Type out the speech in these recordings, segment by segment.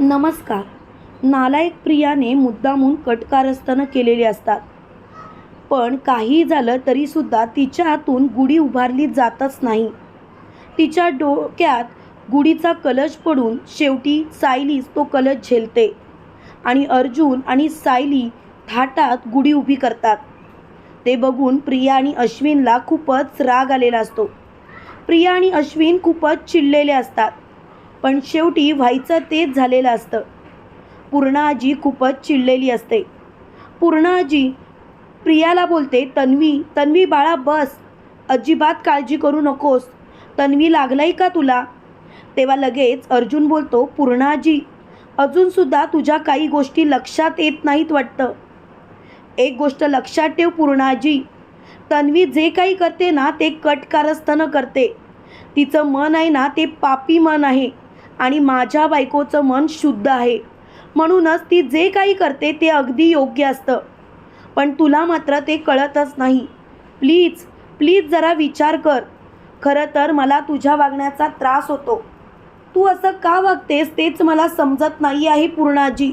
नमस्कार. नालायक प्रियाने मुद्दामून कटकारस्थानं केलेली असतात. पण काही झालं तरीसुद्धा तिच्या हातून गुढी उभारली जातच नाही. तिच्या डोक्यात गुढीचा कलश पडून शेवटी सायलीच तो कलश झेलते आणि अर्जुन आणि सायली थाटात गुढी उभी करतात. ते बघून प्रिया आणि अश्विनला खूपच राग आलेला असतो. प्रिया आणि अश्विन खूपच चिडलेले असतात. पण शेवटी व्हायचं तेच झालेलं असतं. पूर्णाजी खूपच चिडलेली असते. पूर्णाजी प्रियाला बोलते तन्वी तन्वी बाळा बस. अजिबात काळजी करू नकोस. तन्वी लागलाय का तुला? तेव्हा लगेच अर्जुन बोलतो पूर्णाजी अजूनसुद्धा तुझ्या काही गोष्टी लक्षात येत नाहीत वाटतं. एक गोष्ट लक्षात ठेव पूर्णाजी. तन्वी जे काही करते ना ते कटकारस्थानं करते. तिचं मन आहे ना ते पापी मन आहे. आणि माझ्या बायकोचं मन शुद्ध आहे. म्हणूनच ती जे काही करते ते अगदी योग्य असतं. पण तुला मात्र ते कळतच नाही. प्लीज प्लीज जरा विचार कर. खरं तर मला तुझ्या वागण्याचा त्रास होतो. तू असं का वागतेस तेच मला समजत नाही आहे पूर्णाजी.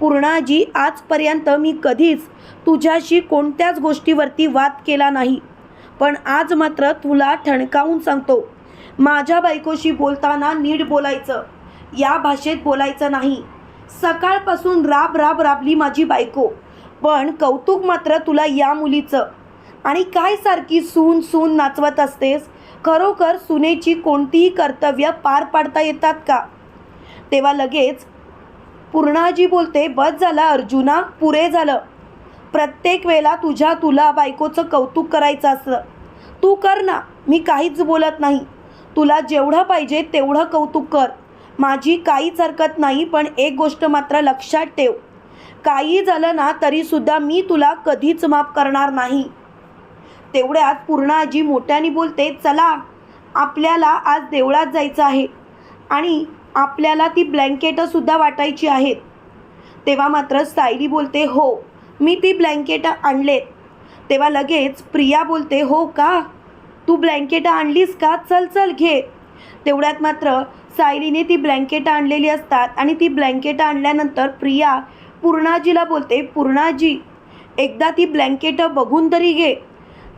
पूर्णाजी आजपर्यंत मी कधीच तुझ्याशी कोणत्याच गोष्टीवरती वाद केला नाही. पण आज मात्र तुला ठणकावून सांगतो. माझ्या बायकोशी बोलताना नीट बोलायचं. या भाषेत बोलायचं नाही. सकाळपासून राब राब राबली माझी बायको. पण कौतुक मात्र तुला या मुलीचं. आणि काय सारखी सून सून नाचवत असतेस? खरोखर सुनेची कोणतीही कर्तव्य पार पाडता येतात का? तेव्हा लगेच पूर्णाजी बोलते बस झाला अर्जुना पुरे झालं. प्रत्येक वेळेला तुझ्या तुला बायकोचं कौतुक करायचं असतं. तू कर ना मी काहीच बोलत नाही. तुला जेवढं पाहिजे तेवढं कौतुक कर. माझी काहीच हरकत नाही पण एक गोष्ट मात्र लक्षात ठेव. काही झालं ना तरीसुद्धा मी तुला कधीच माफ करणार नाही. तेवढ्यात पूर्णाजी मोठ्याने बोलते चला आपल्याला आज देवळात जायचं आहे आणि आपल्याला ती ब्लँकेटंसुद्धा वाटायची आहेत. तेव्हा मात्र सायली बोलते हो मी ती ब्लँकेटं आणलेत. तेव्हा लगेच प्रिया बोलते हो का? तू ब्लँकेटं आणलीस का? चल चल घे. तेवढ्यात मात्र सायलीने ती ब्लँकेटं आणलेली असतात आणि ती ब्लँकेटं आणल्यानंतर प्रिया पूर्णाजीला बोलते पूर्णाजी एकदा ती ब्लँकेटं बघून तरी घे.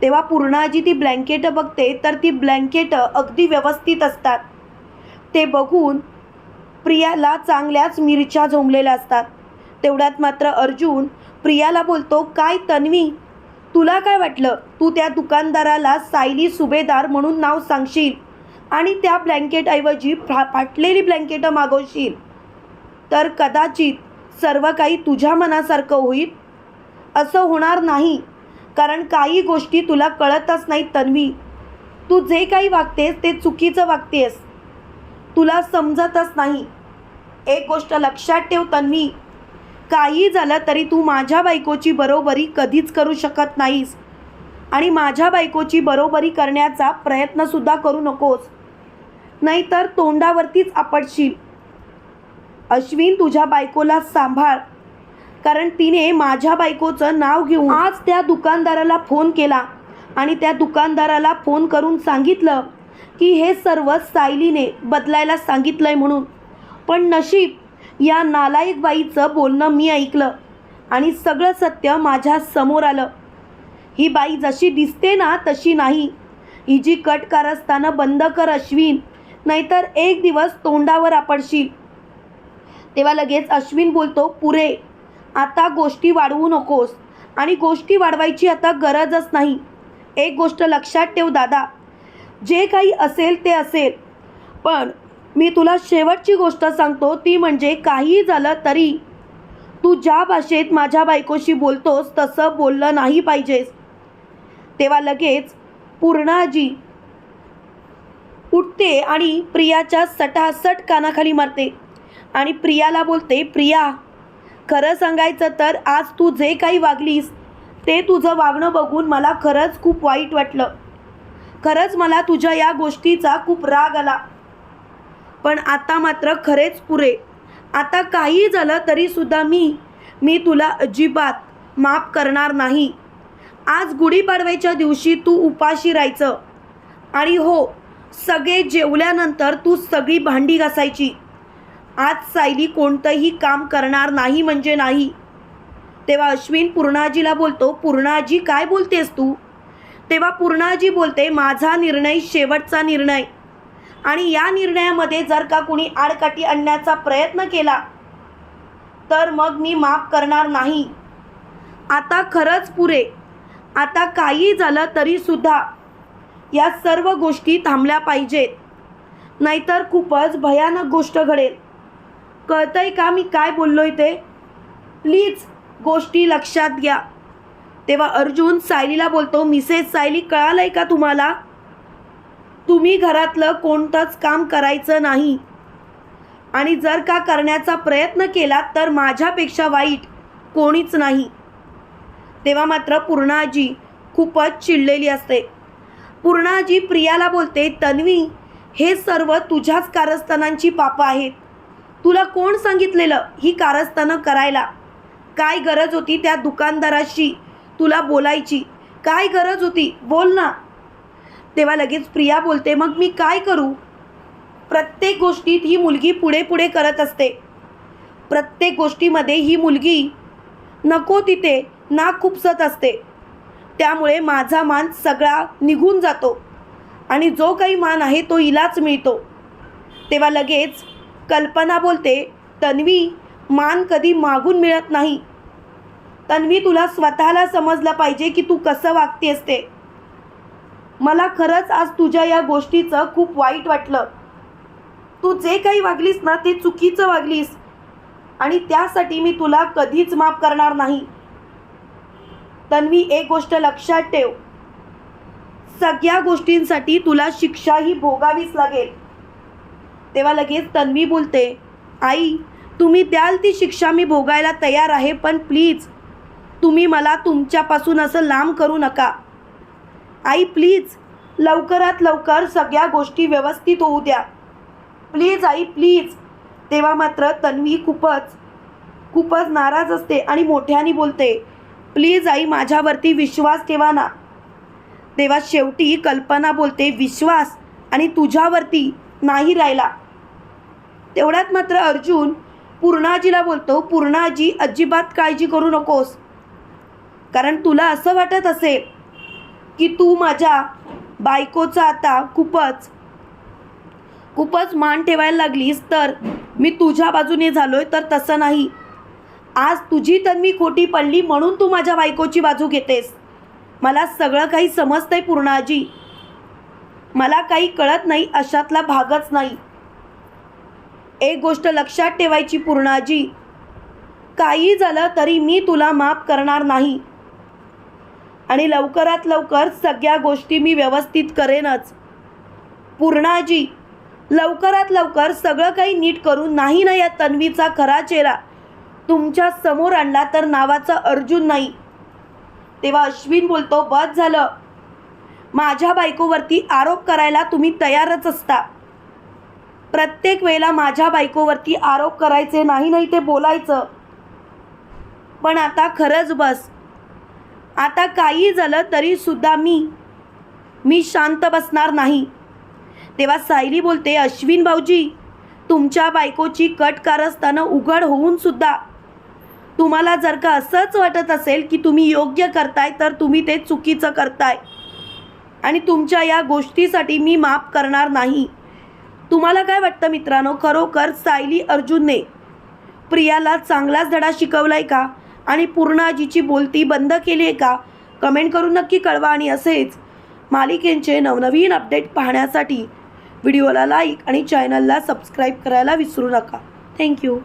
तेव्हा पूर्णाजी ती ब्लँकेटं बघते तर ती ब्लँकेटं अगदी व्यवस्थित असतात. ते बघून प्रियाला चांगल्याच मिरच्या झोंबलेल्या असतात. तेवढ्यात मात्र अर्जुन प्रियाला बोलतो काय तन्वी तुला काय वाटलं? तू त्या दुकानदाराला सायली सुभेदार म्हणून नाव सांगशील आणि त्या ब्लँकेटऐवजी फा फाटलेली ब्लँकेटं मागवशील. तर कदाचित सर्व काही तुझ्या मनासारखं होईल? असं होणार नाही कारण काही गोष्टी तुला कळतच नाहीत तन्वी. तू जे काही वागतेस ते चुकीचं वागतेस. तुला समजतच नाही. एक गोष्ट लक्षात ठेव तन्वी. काही झालं तरी तू माझ्या बायकोची बरोबरी कधीच करू शकत नाहीस. आणि माझ्या बायकोची बरोबरी करण्याचा प्रयत्नसुद्धा करू नकोस. नाहीतर तोंडावरतीच आपटशील. अश्विन तुझ्या बायकोला सांभाळ. कारण तिने माझ्या बायकोचं नाव घेऊन आज त्या दुकानदाराला फोन केला आणि त्या दुकानदाराला फोन करून सांगितलं की हे सर्व सायलीने बदलायला सांगितलं आहे म्हणून. पण नशीब या नालायक बाईचं बोलणं मी ऐकलं आणि सगळं सत्य माझ्यासमोर आलं. ही बाई जशी दिसते ना तशी नाही. ही जी कट असताना बंद कर अश्विन. नाहीतर एक दिवस तोंडावर आपडशील. तेव्हा लगेच अश्विन बोलतो पुरे आता गोष्टी वाढवू नकोस. आणि गोष्टी वाढवायची आता गरजच नाही. एक गोष्ट लक्षात ठेव दादा. जे काही असेल ते असेल. पण मी तुला शेवटची गोष्ट सांगतो ती म्हणजे काही झालं तरी. तू ज्या भाषेत माझ्या बायकोशी बोलतोस तसं बोललं नाही पाहिजेस. तेव्हा लगेच पूर्णाजी उठते आणि प्रियाच्या सटासट कानाखाली मारते. आणि प्रियाला बोलते प्रिया खरं सांगायचं तर आज तू जे काही वागलीस ते तुझं वागणं बघून मला खरंच खूप वाईट वाटलं. खरंच मला तुझ्या या गोष्टीचा खूप राग आला. पण आता मात्र खरेच पुरे. आता काही झालं तरीसुद्धा मी मी तुला अजिबात माफ करणार नाही. आज गुढीपाडव्याच्या दिवशी तू उपाशी राहायचं. आणि हो सगळे जेवल्यानंतर तू सगळी भांडी घासायची. आज सायली कोणतंही काम करणार नाही म्हणजे नाही. तेव्हा अश्विन पूर्णाजीला बोलतो पूर्णाजी काय बोलतेस तू? तेव्हा पूर्णाजी बोलते माझा निर्णय शेवटचा निर्णय. आणि या निर्णयामध्ये जर का कुणी आडकाठी आणण्याचा प्रयत्न केला तर मग मी माफ करणार नाही. आता खरंच पुरे आता काही झालं तरीसुद्धा या सर्व गोष्टी थांबल्या पाहिजेत. नाहीतर खूपच भयानक गोष्ट घडेल. कळतंय का मी काय बोललो ते? प्लीज गोष्टी लक्षात घ्या. तेव्हा अर्जुन सायलीला बोलतो मिसेस सायली कळालंय का तुम्हाला? तुम्ही घरातलं कोणतंच काम करायचं नाही. आणि जर का करण्याचा प्रयत्न केला तर माझ्यापेक्षा वाईट कोणीच नाही. तेव्हा मात्र पूर्णाजी खूपच चिडलेली असते. पूर्णाजी प्रियाला बोलते तन्वी हे सर्व तुझ्याच कारस्थानांची पापं आहेत. तुला कोण सांगितलेलं ही कारस्थानं करायला? काय गरज होती त्या दुकानदाराशी तुला बोलायची? काय गरज होती? बोल ना. तेव्हा लगेच प्रिया बोलते मग मी काय करू? प्रत्येक गोष्टीत ही मुलगी पुढे पुढे करत असते. प्रत्येक गोष्टीमध्ये ही मुलगी नको तिथे नाक खुपसत असते. त्यामुळे माझा मान सगळा निघून जातो आणि जो काही मान आहे तो हिलाच मिळतो. तेव्हा लगेच कल्पना बोलते तन्वी मान कधी मागून मिळत नाही. तन्वी तुला स्वतःला समजलं पाहिजे की तू कसं वागतेस ते मला खरंच आज तुझ्या या गोष्टीचं खूप वाईट वाटलं. तू जे काही वागलीस ना ते चुकीचं वागलीस आणि त्यासाठी मी तुला कधीच माफ करणार नाही. तन्वी एक गोष्ट लक्षात ठेव. सगळ्या गोष्टींसाठी तुला शिक्षाही भोगावीच लागेल. तेव्हा लगेच तन्वी बोलते आई तुम्ही द्याल ती शिक्षा मी भोगायला तयार आहे पण प्लीज तुम्ही मला तुमच्यापासून असं लांब करू नका. आई प्लीज लवकरात लवकर सगळ्या गोष्टी व्यवस्थित होऊ द्या. प्लीज आई प्लीज. तेव्हा मात्र तन्वी खूपच खूपच नाराज असते आणि मोठ्याने बोलते प्लीज आई माझ्यावरती विश्वास ठेवा ना. तेव्हा शेवटी कल्पना बोलते विश्वास आणि तुझ्यावरती नाही राहिला. तेवढ्यात मात्र अर्जुन पूर्णाजीला बोलतो पूर्णाजी अजिबात काळजी करू नकोस. कारण तुला असं वाटत असेल की तू माझ्या बायकोचा आता खूपच खूपच मान ठेवायला लागलीस तर मी तुझ्या बाजूने झालोय तर तसं नाही. आज तुझी तन्वी खोटी पडली म्हणून तू माझ्या बायकोची बाजू घेतेस. मला सगळं काही समजतंय पूर्णाजी. मला काही कळत नाही अशातला भागच नाही. एक गोष्ट लक्षात ठेवायची पूर्णाजी. काही झालं तरी मी तुला माफ करणार नाही. आणि लवकरात लवकर सगळ्या गोष्टी मी व्यवस्थित करेनच. पूर्णाजी लवकरात लवकर सगळं काही नीट करून नाही ना या तन्वीचा खरा चेहरा तुमच्यासमोर आणला तर नावाचा अर्जुन नाही. तेव्हा अश्विन बोलतो बस झालं. माझ्या बायकोवरती आरोप करायला तुम्ही तयारच असता. प्रत्येक वेळेला माझ्या बायकोवरती आरोप करायचे नाही नाही ते बोलायचं. पण आता खरंच बस. आता काही झालं तरी सुद्धा मी मी शांत बसणार नाही. तेव्हा सायली बोलते अश्विन भाऊजी तुमच्या बायकोची कट कारस्थानं उघड होऊन सुद्धा तुम्हाला जर का असंच वाटत असेल की तुम्ही योग्य करताय तर तुम्ही ते चुकीचं करताय. आणि तुमच्या या गोष्टीसाठी मी माफ करणार नाही. तुम्हाला काय वाटतं मित्रांनो? खरोखर सायली अर्जुनने प्रियाला चांगलाच धडा शिकवलाय का? आणि पूर्णाजीची बोलती बंद केली आहे का? कमेंट करून नक्की कळवा आणि असेच मालिकेंचे नवनवीन अपडेट पाहण्यासाठी व्हिडिओला लाईक आणि चॅनलला सबस्क्राईब करायला विसरू नका. थँक्यू.